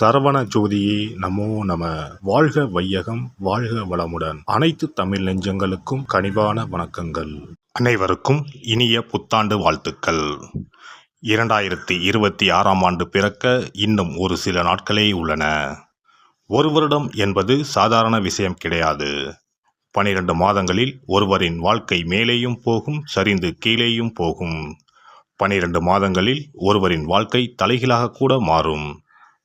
சரவண ஜோதியே நமோ நம. வாழ்க வையகம் வாழ்க வளமுடன். அனைத்து தமிழ் நெஞ்சங்களுக்கும் கனிவான வணக்கங்கள். அனைவருக்கும் இனிய புத்தாண்டு வாழ்த்துக்கள். இரண்டாயிரத்தி இருபத்தி ஆறாம் ஆண்டு பிறக்க இன்னும் ஒரு சில நாட்களே உள்ளன. ஒரு வருடம் என்பது சாதாரண விஷயம் கிடையாது. பனிரெண்டு மாதங்களில் ஒருவரின் வாழ்க்கை மேலேயும் போகும் சரிந்து கீழேயும் போகும். பனிரெண்டு மாதங்களில் ஒருவரின் வாழ்க்கை தலைகீழாக கூட மாறும்.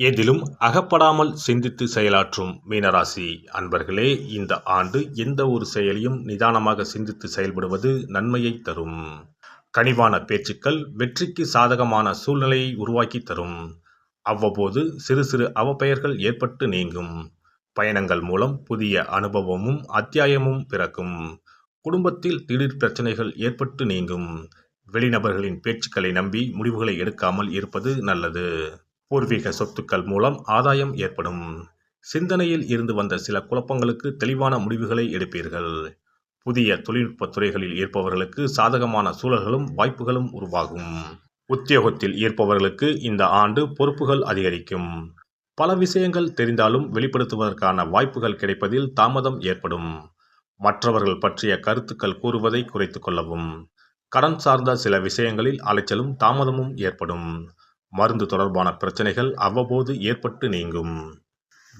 எதிலும் அகப்படாமல் சிந்தித்து செயலாற்றும் மீனராசி அன்பர்களே இந்த ஆண்டு எந்த ஒரு செயலையும் நிதானமாக சிந்தித்து செயல்படுவது நன்மையை தரும். கனிவான பேச்சுக்கள் வெற்றிக்கு சாதகமான சூழ்நிலையை உருவாக்கி தரும். அவ்வப்போது சிறு சிறு அவப்பெயர்கள் ஏற்பட்டு நீங்கும். பயணங்கள் மூலம் புதிய அனுபவமும் அத்தியாயமும் பிறக்கும். குடும்பத்தில் திடீர் பிரச்சனைகள் ஏற்பட்டு நீங்கும். வெளிநபர்களின் பேச்சுக்களை நம்பி முடிவுகளை எடுக்காமல் இருப்பது நல்லது. பூர்வீக சொத்துக்கள் மூலம் ஆதாயம் ஏற்படும். சிந்தனையில் இருந்து வந்த சில குழப்பங்களுக்கு தெளிவான முடிவுகளை எடுப்பீர்கள். புதிய தொழில்நுட்ப துறைகளில் இருப்பவர்களுக்கு சாதகமான சூழல்களும் வாய்ப்புகளும் உருவாகும். உத்தியோகத்தில் இருப்பவர்களுக்கு இந்த ஆண்டு பொறுப்புகள் அதிகரிக்கும். பல விஷயங்கள் தெரிந்தாலும் வெளிப்படுத்துவதற்கான வாய்ப்புகள் கிடைப்பதில் தாமதம் ஏற்படும். மற்றவர்கள் பற்றிய கருத்துக்கள் கூறுவதை குறைத்து கொள்ளவும். கடன் சார்ந்த சில விஷயங்களில் அலைச்சலும் தாமதமும் ஏற்படும். மருந்து தொடர்பான பிரச்சனைகள் அவ்வப்போது ஏற்பட்டு நீங்கும்.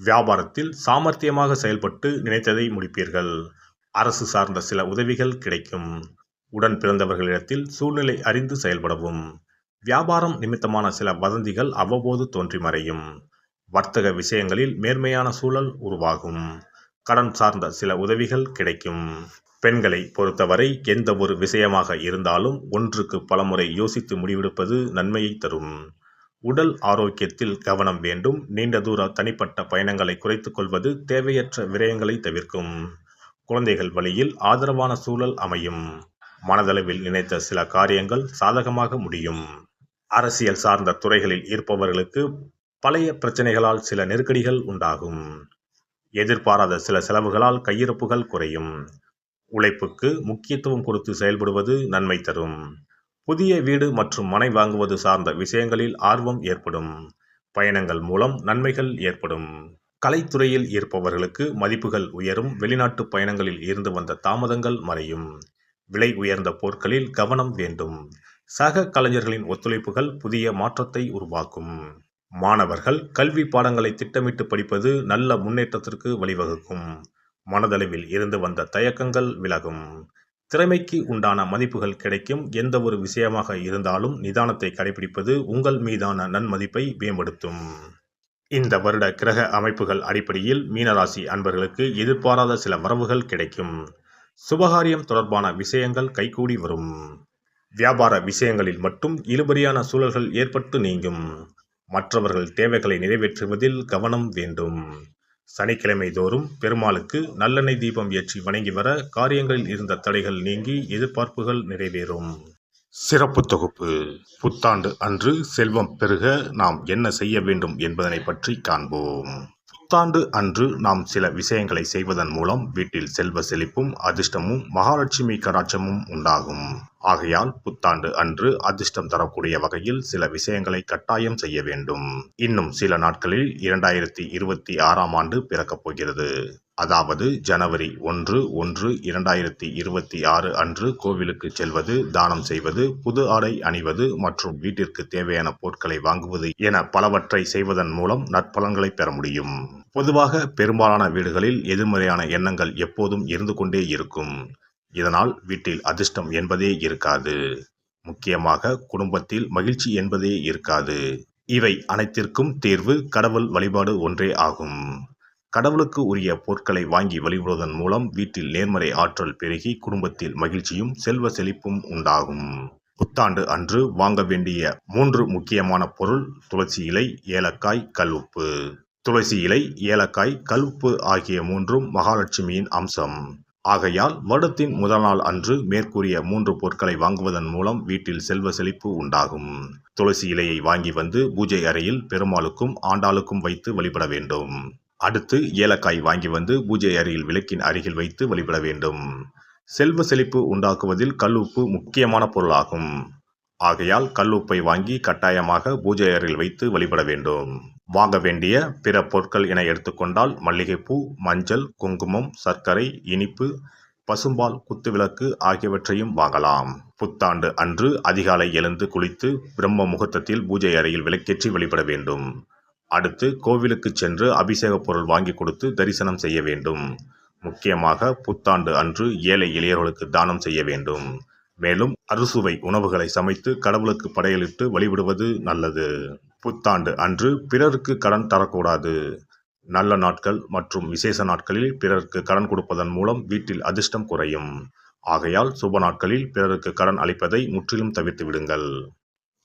வியாபாரத்தில் சாமர்த்தியமாக செயல்பட்டு நினைத்ததை முடிப்பீர்கள். அரசு சார்ந்த சில உதவிகள் கிடைக்கும். உடன் பிறந்தவர்களிடத்தில் சூழ்நிலை அறிந்து செயல்படவும். வியாபாரம் நிமித்தமான சில வதந்திகள் அவ்வப்போது தோன்றி மறையும். வர்த்தக விஷயங்களில் மேன்மையான சூழல் உருவாகும். கடன் சார்ந்த சில உதவிகள் கிடைக்கும். பெண்களை பொறுத்தவரை எந்த ஒரு விஷயமாக இருந்தாலும் ஒன்றுக்கு பலமுறை யோசித்து முடிவெடுப்பது நன்மையை தரும். உடல் ஆரோக்கியத்தில் கவனம் வேண்டும். நீண்ட தூர தனிப்பட்ட பயணங்களை குறைத்துக் கொள்வது தேவையற்ற விரயங்களை தவிர்க்கும். குழந்தைகள் வழியில் ஆதரவான சூழல் அமையும். மனதளவில் நினைத்த சில காரியங்கள் சாதகமாக முடியும். அரசியல் சார்ந்த துறைகளில் இருப்பவர்களுக்கு பழைய பிரச்சனைகளால் சில நெருக்கடிகள் உண்டாகும். எதிர்பாராத சில செலவுகளால் கையிருப்புகள் குறையும். உழைப்புக்கு முக்கியத்துவம் கொடுத்து செயல்படுவது நன்மை தரும். புதிய வீடு மற்றும் மனை வாங்குவது சார்ந்த விஷயங்களில் ஆர்வம் ஏற்படும். பயணங்கள் மூலம் நன்மைகள் ஏற்படும். கலைத்துறையில் இருப்பவர்களுக்கு மதிப்புகள் உயரும். வெளிநாட்டு பயணங்களில் இருந்து வந்த தாமதங்கள் மறையும். விலை உயர்ந்த பொருட்களில் கவனம் வேண்டும். சக கலைஞர்களின் ஒத்துழைப்புகள் புதிய மாற்றத்தை உருவாக்கும். மாணவர்கள் கல்வி பாடங்களை திட்டமிட்டு படிப்பது நல்ல முன்னேற்றத்திற்கு வழிவகுக்கும். மனதளவில் இருந்து வந்த தயக்கங்கள் விலகும். திறமைக்கு உண்டான மதிப்புகள் கிடைக்கும். எந்த ஒரு விஷயமாக இருந்தாலும் நிதானத்தை கடைபிடிப்பது உங்கள் மீதான நன்மதிப்பை மேம்படுத்தும். இந்த வருட கிரக அமைப்புகள் அடிப்படையில் மீனராசி அன்பர்களுக்கு எதிர்பாராத சில வரவுகள் கிடைக்கும். சுபகாரியம் தொடர்பான விஷயங்கள் கைகூடி வரும். வியாபார விஷயங்களில் மட்டும் இழுபறியான சூழல்கள் ஏற்பட்டு நீங்கும். மற்றவர்கள் தேவைகளை நிறைவேற்றுவதில் கவனம் வேண்டும். சனிக்கிழமை தோறும் பெருமாளுக்கு நல்லெண்ணெய் தீபம் ஏற்றி வணங்கி வர காரியங்களில் இருந்த தடைகள் நீங்கி எதிர்பார்ப்புகள் நிறைவேறும். சிறப்பு தொகுப்பு. புத்தாண்டு அன்று செல்வம் பெருக நாம் என்ன செய்ய வேண்டும் என்பதனை பற்றி காண்போம். புத்தாண்டு அன்று நாம் சில விஷயங்களை செய்வதன் மூலம் வீட்டில் செல்வ செழிப்பும் அதிர்ஷ்டமும் மகாலட்சுமி கடாட்சமும் உண்டாகும். ஆகையால் புத்தாண்டு அன்று அதிர்ஷ்டம் தரக்கூடிய வகையில் சில விஷயங்களை கட்டாயம் செய்ய வேண்டும். இன்னும் சில நாட்களில் இரண்டாயிரத்தி இருபத்தி ஆறாம் ஆண்டு பிறக்கப் போகிறது. அதாவது ஜனவரி ஒன்று ஒன்று இரண்டாயிரத்தி இருபத்தி ஆறு அன்று கோவிலுக்கு செல்வது தானம் செய்வது புது ஆடை அணிவது மற்றும் வீட்டிற்கு தேவையான பொருட்களை வாங்குவது என பலவற்றை செய்வதன் மூலம் நற்பலன்களை பெற முடியும். பொதுவாக பெரும்பாலான வீடுகளில் எதிர்மறையான எண்ணங்கள் எப்போதும் இருந்து கொண்டே இருக்கும். இதனால் வீட்டில் அதிர்ஷ்டம் என்பதே இருக்காது. முக்கியமாக குடும்பத்தில் மகிழ்ச்சி என்பதே இருக்காது. இவை அனைத்திற்கும் தீர்வு கடவுள் வழிபாடு ஒன்றே ஆகும். கடவுளுக்கு உரிய பொருட்களை வாங்கி வழிபடுவதன் மூலம் வீட்டில் நேர்மறை ஆற்றல் பெருகி குடும்பத்தில் மகிழ்ச்சியும் செல்வ செழிப்பும் உண்டாகும். புத்தாண்டு அன்று வாங்க வேண்டிய மூன்று முக்கியமான பொருள் துளசி இலை ஏலக்காய் கல்உப்பு துளசி இலை ஏலக்காய் கல்வப்பு ஆகிய மூன்றும் மகாலட்சுமியின் அம்சம். ஆகையால் வருடத்தின் முதல் நாள் அன்று மேற்கூறிய மூன்று பொருட்களை வாங்குவதன் மூலம் வீட்டில் செல்வ செழிப்பு உண்டாகும். துளசி இலையை வாங்கி வந்து பூஜை அறையில் பெருமாளுக்கும் ஆண்டாளுக்கும் வைத்து வழிபட வேண்டும். அடுத்து ஏலக்காய் வாங்கி வந்து பூஜை அறையில் விளக்கின் அருகில் வைத்து வழிபட வேண்டும். செல்வ செழிப்பு உண்டாக்குவதில் கல்லுப்பு முக்கியமான பொருளாகும். ஆகையால் கல்லுப்பை வாங்கி கட்டாயமாக பூஜை அறையில் வைத்து வழிபட வேண்டும். வாங்க வேண்டிய பிற பொருட்கள் என எடுத்துக்கொண்டால் மல்லிகைப்பூ மஞ்சள் குங்குமம் சர்க்கரை இனிப்பு பசும்பால் குத்துவிளக்கு ஆகியவற்றையும் வாங்கலாம். புத்தாண்டு அன்று அதிகாலை எழுந்து குளித்து பிரம்ம முகூர்த்தத்தில் பூஜை அறையில் விளக்கேற்றி வழிபட வேண்டும். அடுத்து கோவிலுக்கு சென்று அபிஷேக பொருள் வாங்கி கொடுத்து தரிசனம் செய்ய வேண்டும். முக்கியமாக புத்தாண்டு அன்று ஏழை இளையர்களுக்கு தானம் செய்ய வேண்டும். மேலும் அறுசுவை உணவுகளை சமைத்து கடவுளுக்கு படையலிட்டு வழிபடுவது நல்லது. புத்தாண்டு அன்று பிறருக்கு கடன் தரக்கூடாது. நல்ல நாட்கள் மற்றும் விசேஷ நாட்களில் பிறருக்கு கடன் கொடுப்பதன் மூலம் வீட்டில் அதிர்ஷ்டம் குறையும். ஆகையால் சுப நாட்களில் பிறருக்கு கடன் அளிப்பதை முற்றிலும் தவிர்த்து விடுங்கள்.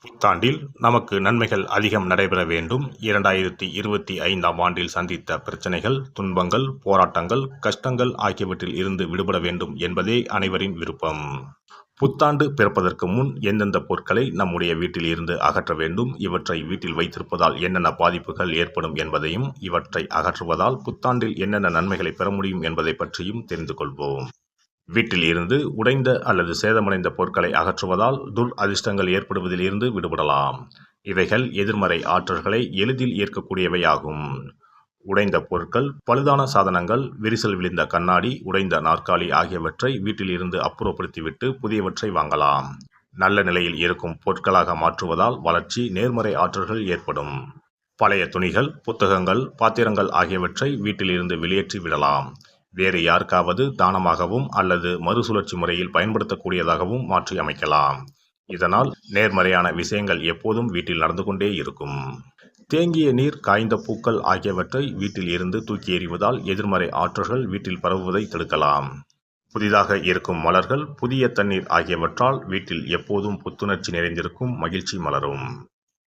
புத்தாண்டில் நமக்கு நன்மைகள் அதிகம் நடைபெற வேண்டும். இரண்டாயிரத்தி இருபத்தி ஐந்தாம் ஆண்டில் சந்தித்த பிரச்சனைகள் துன்பங்கள் போராட்டங்கள் கஷ்டங்கள் ஆகியவற்றில் இருந்து விடுபட வேண்டும் என்பதே அனைவரின் விருப்பம். புத்தாண்டு பிறப்பதற்கு முன் எந்தெந்த பொருட்களை நம்முடைய வீட்டில் இருந்து அகற்ற வேண்டும் இவற்றை வீட்டில் வைத்திருப்பதால் என்னென்ன பாதிப்புகள் ஏற்படும் என்பதையும் இவற்றை அகற்றுவதால் புத்தாண்டில் என்னென்ன நன்மைகளை பெற முடியும் என்பதை பற்றியும் தெரிந்து கொள்வோம். வீட்டில் இருந்து உடைந்த அல்லது சேதமடைந்த பொருட்களை அகற்றுவதால் துர் அதிர்ஷ்டங்கள் ஏற்படுவதில் இருந்து விடுபடலாம். இவைகள் எதிர்மறை ஆற்றல்களை எளிதில் ஏற்கக்கூடியவையாகும் உடைந்த பொருட்கள் பழுதான சாதனங்கள் விரிசல் விழுந்த கண்ணாடி உடைந்த நாற்காலி ஆகியவற்றை வீட்டிலிருந்து அப்புறப்படுத்திவிட்டு புதியவற்றை வாங்கலாம். நல்ல நிலையில் இருக்கும் பொருட்களாக மாற்றுவதால் வளர்ச்சி நேர்மறை ஆற்றல்கள் ஏற்படும். பழைய துணிகள் புத்தகங்கள் பாத்திரங்கள் ஆகியவற்றை வீட்டிலிருந்து வெளியேற்றி விடலாம். வேறு யாருக்காவது தானமாகவும் அல்லது மறுசுழற்சி முறையில் பயன்படுத்தக்கூடியதாகவும் மாற்றி அமைக்கலாம். இதனால் நேர்மறையான விஷயங்கள் எப்போதும் வீட்டில் நடந்து கொண்டே இருக்கும். தேங்கிய நீர் காய்ந்த பூக்கள் ஆகியவற்றை வீட்டில் இருந்து தூக்கி எறிவதால் எதிர்மறை ஆற்றல்கள் வீட்டில் பரவுவதை தடுக்கலாம். புதிதாக இருக்கும் மலர்கள் புதிய தண்ணீர் ஆகியவற்றால் வீட்டில் எப்போதும் புத்துணர்ச்சி நிறைந்திருக்கும் மகிழ்ச்சி மலரும்.